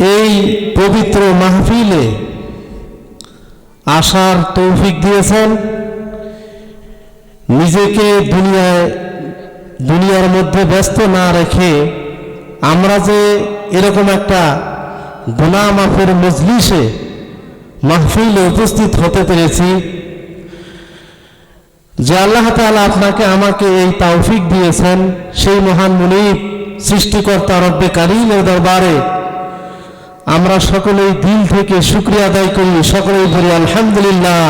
এই পবিত্র মাহফিলে আসার তৌফিক দিয়েছেন। নিজেকে দুনিয়ায়, দুনিয়ার মধ্যে ব্যস্ত না রেখে আমরা যে এরকম একটা গুনা মাফের মজলিসে, মাহফিলে উপস্থিত হতে পেরেছি, যে আল্লাহ তাআলা আপনাকে আমাকে এই তৌফিক দিয়েছেন, সেই মহান মুনিব, সৃষ্টিকর্তা রব্বে কারিমের দরবারে আমরা সকলেই দিল থেকে শুক্রিয়া আদায় করি, সকলেই বলি আলহামদুলিল্লাহ।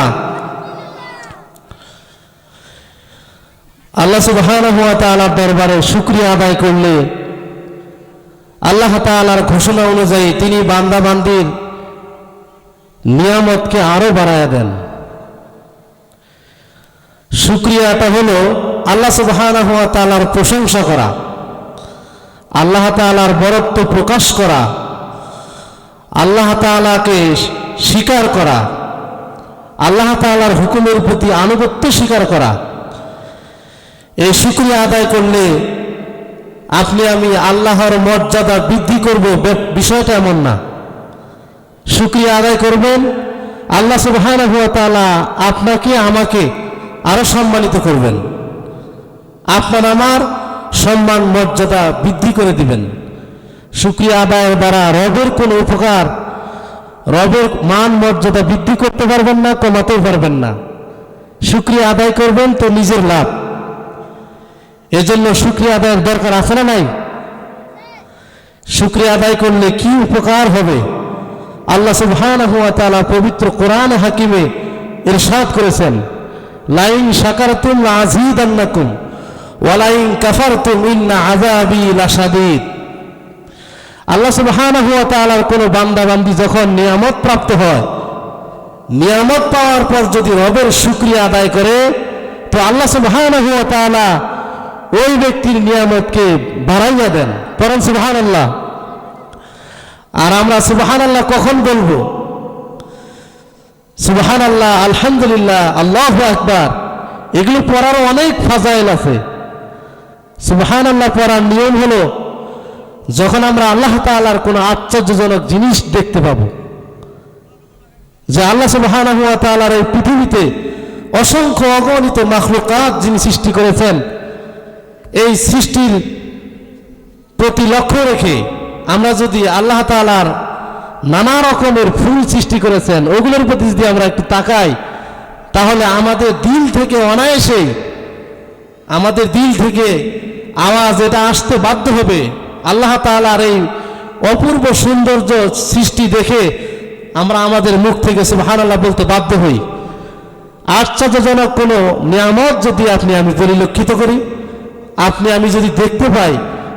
আল্লাহ তাআলার দরবারে শুক্রিয়া আদায় করলে আল্লাহ তাআলার ঘোষণা অনুযায়ী তিনি বান্দা বান্দির নিয়ামতকে আরও বাড়ায়া দেন। শুক্রিয়াটা হলো আল্লাহ সুবহানাহু ওয়া তাআলার প্রশংসা করা, আল্লাহ তাআলার বরত্ব প্রকাশ করা আল্লাহ তাআলাকে স্বীকার করা, আল্লাহ তাআলার হুকুমের প্রতি আনুগত্য স্বীকার করা, এই শুক্রিয়া আদায় করলে আপনি, আমি আল্লাহর মর্যাদা বৃদ্ধি করব বিষয়টা এমন না। শুক্রিয়া আদায় করবেন, আল্লাহ তাআলা আপনাকে, আমাকে আরও সম্মানিত করবেন। আপনার আমার সম্মান, মর্যাদা বৃদ্ধি করে দিবেন। শুক্রিয়া আদায়ের দ্বারা রবের কোনো উপকার, রবের মান মর্যাদা বৃদ্ধি করতে পারবেন না, কমাতেও পারবেন না। শুক্রিয়া আদায় করবেন তো নিজের লাভ। এজন্য শুক্রিয়া আদায়ের দরকার আছে না নাই? শুক্রিয়া আদায় করলে কি উপকার হবে? আল্লাহ সুবহানাহু ওয়া তাআলা পবিত্র কোরআন হাকিমে ইরশাদ করেছেন, লাইন শাকারতুম লাযীদান্নাকুম, ওয়া লাইন কাফারতুম ইন্না আযাবি লাশাদীদ। আল্লাহ তাআলার কোনো বান্দা বান্দি যখন নিয়ামত প্রাপ্ত হয়, নিয়ামত পাওয়ার পর যদি রবের শুক্রিয়া আদায় করে, তো আল্লাহ তাআলা ওই ব্যক্তির নিয়ামতকে বাড়াইয়া দেন। পরম সুবহানাল্লাহ। আর আমরা সুবহানাল্লাহ কখন বলব? সুবহানাল্লাহ, আলহামদুলিল্লাহ, আল্লাহ আকবার। এগুলো পড়ার অনেক ফাজাইল আছে। সুবহানাল্লাহ পড়ার নিয়ম হলো যখন আমরা আল্লাহ তাআলার কোনো আশ্চর্যজনক জিনিস দেখতে পাবো, যে আল্লাহ তাআলার এই পৃথিবীতে অসংখ্য অগণিত মাখলুকাত যিনি সৃষ্টি করেছেন, এই সৃষ্টির প্রতি লক্ষ্য রেখে আমরা যদি আল্লাহ তাআলার নানা রকমের ফুল সৃষ্টি করেছেন, ওগুলোর প্রতি যদি আমরা একটু তাকাই, তাহলে আমাদের দিল থেকে অনায়াসেই, আমাদের দিল থেকে আওয়াজ এটা আসতে বাধ্য হবে। আল্লাহ তাআলার এই অপূর্ব সৌন্দর্য সৃষ্টি দেখে আমরা আমাদের মুখ থেকে সুবহানাল্লাহ বলতে বাধ্য হই। আশ্চর্যজনক কোনো নিয়ামত যদি আপনি আমি পরিলক্ষিত করি, আপনি আমি যদি দেখতে পাই,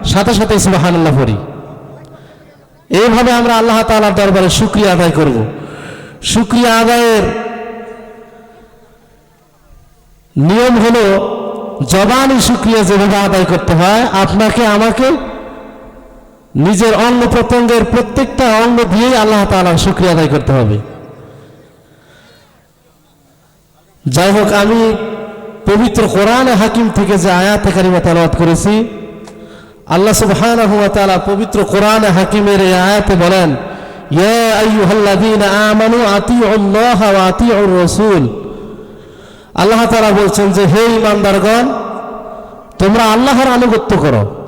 সাথে সাথে সুবহানাল্লাহ করি এইভাবে আমরা আল্লাহ তাআলার দরবারে শুক্রিয়া আদায় করব। শুক্রিয়া আদায়ের নিয়ম হলো জবানি শুক্রিয়া যেভাবে আদায় করতে হয়, আপনাকে আমাকে নিজের অঙ্গ প্রত্যঙ্গের প্রত্যেকটা অঙ্গ দিয়েই আল্লাহ তাআলার শুক্রিয়া আদায় করতে হবে। যাই হোক, আমি পবিত্র কোরআন হাকিম থেকে যে আয়াত কারিমা তেলাওয়াত করেছি, আল্লাহ তাআলা পবিত্র কোরআন হাকিমের এই আয়াতে বলেন আল্লাহ তাআলা বলছেন যে, হে ঈমানদারগণ, তোমরা আল্লাহর আনুগত্য করো।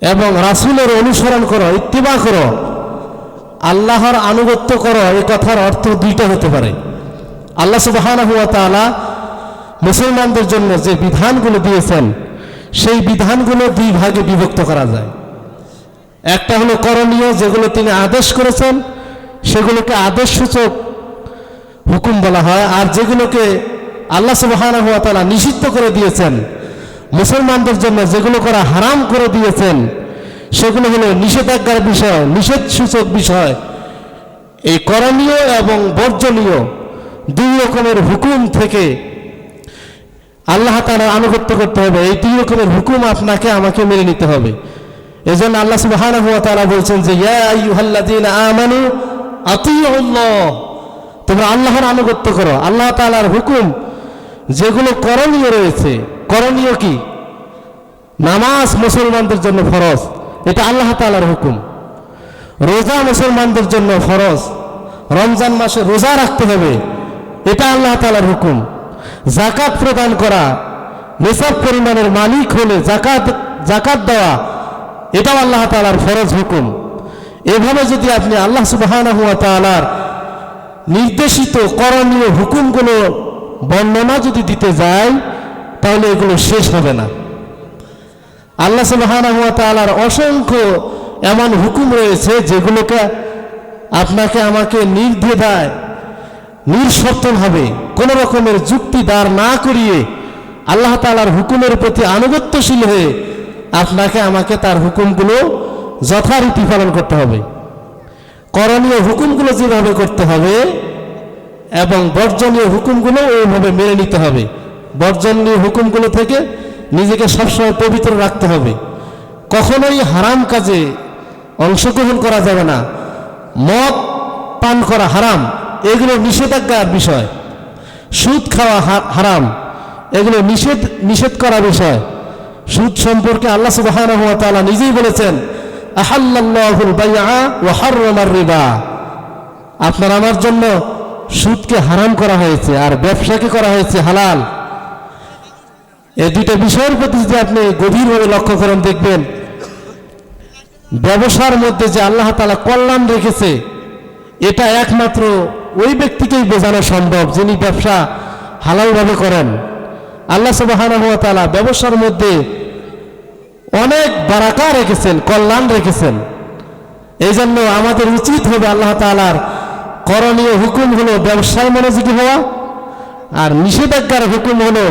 এবং রাসূলের অনুসরণ করো, ইত্তিবা করো, আল্লাহর আনুগত্য করো এই কথার অর্থ দুইটা হতে পারে। আল্লাহ তাআলা মুসলমানদের জন্য যে বিধানগুলো দিয়েছেন, সেই বিধানগুলো দুই ভাগে বিভক্ত করা যায়। একটা হলো করণীয়, যেগুলো তিনি আদেশ করেছেন, সেগুলোকে আদেশ সূচক হুকুম বলা হয়, আর যেগুলোকে আল্লাহ তাআলা নিষিদ্ধ করে দিয়েছেন মুসলমানদের জন্য যেগুলো করা হারাম করে দিয়েছেন, সেগুলো হলো নিষেধাজ্ঞার বিষয় নিষেধ সূচক বিষয়। এই করণীয় এবং বর্জনীয় দুই রকমের হুকুম থেকে আল্লাহ তাআলার আনুগত্য করতে হবে। এই দুই রকমের হুকুম আপনাকে, আমাকে মেনে নিতে হবে। এজন্য আল্লাহ ওয়া তাআলা বলছেন যে আমানু তোমরা আল্লাহর আনুগত্য করো। আল্লাহ তাআলার হুকুম, যেগুলো করণীয় রয়েছে করণীয় কি? নামাজ মুসলমানদের জন্য ফরজ, এটা আল্লাহ তাআলার হুকুম। রোজা মুসলমানদের জন্য ফরজ, রমজান মাসে রোজা রাখতে হবে, এটা আল্লাহ তালার হুকুম। জাকাত প্রদান করা, নিসাব পরিমাণের মালিক হলে জাকাত জাকাত দেওয়া, এটাও আল্লাহ তালার ফরজ হুকুম। এভাবে যদি আপনি আল্লাহ তালার নির্দেশিত করণীয় হুকুমগুলো বর্ণনা যদি দিতে যায় তাহলে এগুলো শেষ হবে না। আল্লাহ তাআলার অসংখ্য এমন হুকুম রয়েছে যেগুলোকে আপনাকে আমাকে নির্দ্বিধায় নিঃশর্তভাবে কোন রকমের যুক্তি দাঁড় না করিয়ে আল্লাহ তাআলার হুকুমের প্রতি আনুগত্যশীল হয়ে আপনাকে, আমাকে তার হুকুমগুলো যথারীতি পালন করতে হবে। করণীয় হুকুমগুলো যেভাবে করতে হবে এবং বর্জনীয় হুকুমগুলো ওইভাবে মেনে নিতে হবে। বর্জনীয় হুকুমগুলো থেকে নিজেকে সবসময় পবিত্র রাখতে হবে। কখনোই হারাম কাজে অংশগ্রহণ করা যাবে না। মদ পান করা হারাম, এগুলো নিষেধাজ্ঞার বিষয়। সুদ খাওয়া হারাম, এগুলো নিষেধ নিষেধ করা বিষয়। সুদ সম্পর্কে আল্লাহ তাআলা নিজেই বলেছেন রিবা। আপনার আমার জন্য সুদকে হারাম করা হয়েছে আর ব্যবসাকে করা হয়েছে হালাল। এই দুইটা বিষয়ের প্রতি যদি আপনি গভীরভাবে লক্ষ্য করেন, দেখবেন ব্যবসার মধ্যে যে আল্লাহ তালা কল্যাণ রেখেছে, এটা একমাত্র ওই ব্যক্তিকেই বোঝানো সম্ভব যিনি ব্যবসা হালালভাবে করেন। আল্লাহ সুবাহানা তালা ব্যবসার মধ্যে অনেক বারাকা রেখেছেন, কল্যাণ রেখেছেন। এই জন্য আমাদের উচিত হবে আল্লাহ তালার করণীয় হুকুম হলো ব্যবসায় মনোযোগী হওয়া, আর নিষেধাজ্ঞার হুকুম হলো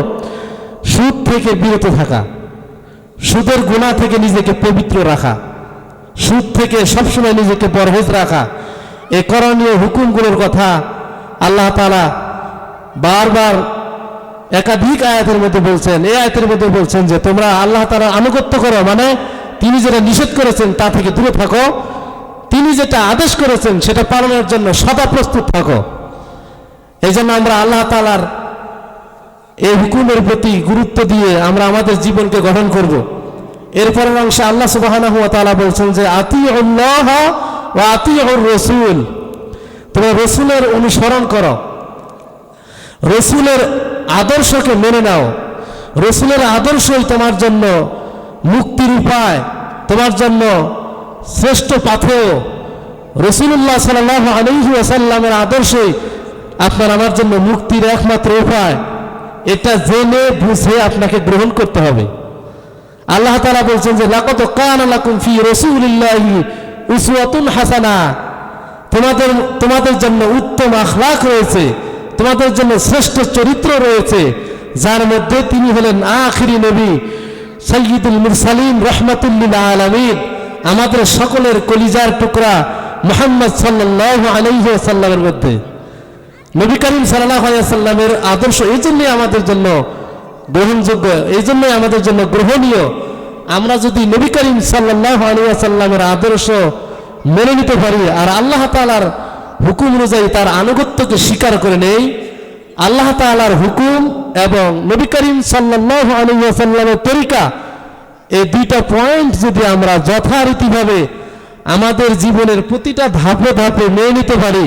সুদ থেকে বিরত থাকা, সুদের গুণা থেকে নিজেকে পবিত্র রাখা, সুদ থেকে সবসময় নিজেকে পরহেজ রাখা, এ করণীয় হুকুমগুলোর কথা আল্লাহ তালা বারবার একাধিক আয়াতের মধ্যে বলছেন। এই আয়াতের মধ্যে বলছেন যে, তোমরা আল্লাহ তালা আনুগত্য করো মানে তিনি যেটা নিষেধ করেছেন তা থেকে দূরে থাকো, তিনি যেটা আদেশ করেছেন সেটা পালনের জন্য সদা প্রস্তুত থাকো। এই জন্য আমরা আল্লাহ তালার এই হুকুমের প্রতি গুরুত্ব দিয়ে আমরা আমাদের জীবনকে গঠন করব। এরপরের অংশে আল্লাহ তাআলা বলছেন যে আতি ও আতি রসুল। তোমরা রসুলের অনুসরণ করো। রসুলের আদর্শকে মেনে নাও। রসুলের আদর্শই তোমার জন্য মুক্তির উপায়, তোমার জন্য শ্রেষ্ঠ পাথেয়। রসুল্লাহ সাল্লাহ আলহি আসাল্লামের আদর্শই আপনার, আমার জন্য মুক্তির একমাত্র উপায়। এটা জেনে বুঝে আপনাকে গ্রহণ করতে হবে। আল্লাহ তালা বলছেন যে লাকত কান লাকুম ফি রসুলিল্লাহি উসওয়াতুন হাসানা। তোমাদের তোমাদের জন্য উত্তম আখলাক রয়েছে, তোমাদের জন্য শ্রেষ্ঠ চরিত্র রয়েছে, যার মধ্যে তিনি হলেন আখিরি নবী সৈয়দুল মুরসালিম রহমতুল্লিল আলমিন। আমাদের সকলের কলিজার টুকরা মোহাম্মদ সাল্লাহ আলহি সাল্লামের মধ্যে। নবী করিম সাল্লামের আদর্শ, এই জন্যই আমাদের জন্য গ্রহণযোগ্য, এই জন্যই আমাদের জন্য গ্রহণীয়। আমরা যদি নবী করিম সাল্লাহ আদর্শ মেনে নিতে পারি আর আল্লাহ তালার হুকুম অনুযায়ী তার আনুগত্যকে স্বীকার করে নেই, আল্লাহ তালার হুকুম এবং নবী করিম সাল্লাহ আলিয়া সাল্লামের তরিকা, এই দুইটা পয়েন্ট যদি আমরা যথারীতিভাবে আমাদের জীবনের প্রতিটা ধাপে ধাপে মেনে নিতে পারি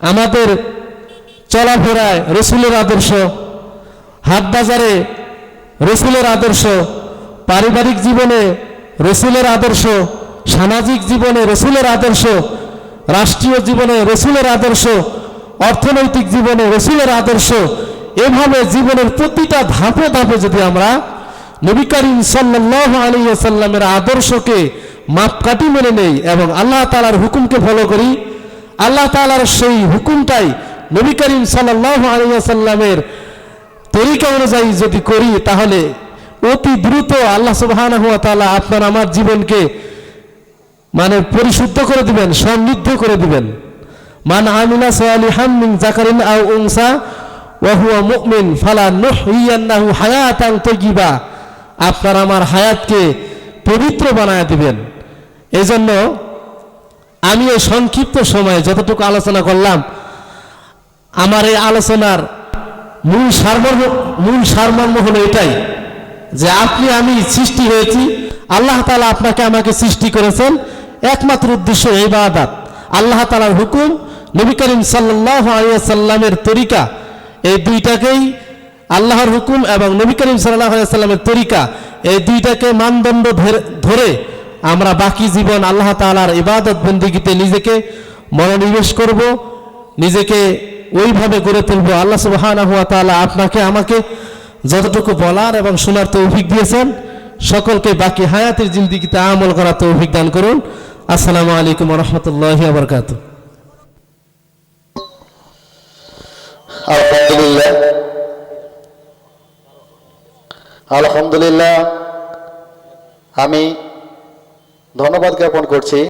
আমাদের চলাফেরায় রসুলের আদর্শ, হাট বাজারে রসুলের আদর্শ, পারিবারিক জীবনে রসুলের আদর্শ, সামাজিক জীবনে রসুলের আদর্শ, রাষ্ট্রীয় জীবনে রসুলের আদর্শ, অর্থনৈতিক জীবনে রসুলের আদর্শ, এভাবে জীবনের প্রতিটা ধাপে ধাপে যদি আমরা নবী করিম সাল্লাহ আলী সাল্লামের আদর্শকে মাপকাঠি মেনে নেই এবং আল্লাহ তালার হুকুমকে ফলো করি আল্লাহ তালার সেই হুকুমটাই নবী করিম সাল্লাহ আলী সাল্লামের তরিকা অনুযায়ী যদি করি, তাহলে অতি দ্রুত আল্লাহ তাআলা আপনার আমার জীবনকে মানে পরিশুদ্ধ করে দিবেন, সমৃদ্ধ করে দিবেন। মান আমিনা সালিহান মিন যাকারিন আও উনসা ওয়া হুয়া মুমিন ফালা নুহইয়ান্নাহু হায়াতান তাইয়্যিবা, আপনার আমার হায়াতকে পবিত্র বানায় দিবেন। এজন্য আমি এই সংক্ষিপ্ত সময়ে যতটুকু আলোচনা করলাম, আমার এই আলোচনার মূল সারমর্ম মূল সারমর্ম হলো এটাই, যে আপনি, আমি সৃষ্টি হয়েছি, আল্লাহ তালা আপনাকে আমাকে সৃষ্টি করেছেন, একমাত্র উদ্দেশ্য ইবাদত। আল্লাহ তালার হুকুম, নবী করিম সাল্লাহ সাল্লামের তরিকা, এই দুইটাকেই আল্লাহর হুকুম এবং নবী করিম সাল্লাহ আলিয়া সাল্লামের তরিকা, এই দুইটাকে মানদণ্ড ধরে আমরা বাকি জীবন আল্লাহ তালার ইবাদত বন্দিগিতে নিজেকে মনোনিবেশ করব, নিজেকে ওইভাবে গড়ে তুলবো। আল্লাহ সুবহানাহু ওয়া তাআলা আপনাকে, আমাকে যতটুকু বলার এবং শোনার তৌফিক দিয়েছেন, সকলকে বাকি হায়াতের জিন্দিগিতে আমল করার তৌফিক দান করুন। আসসালামু আলাইকুম রহমতুল্লাহ বরকাত আলহামদুলিল্লাহ। আলহামদুলিল্লাহ। আমি ধন্যবাদ জ্ঞাপন করছি।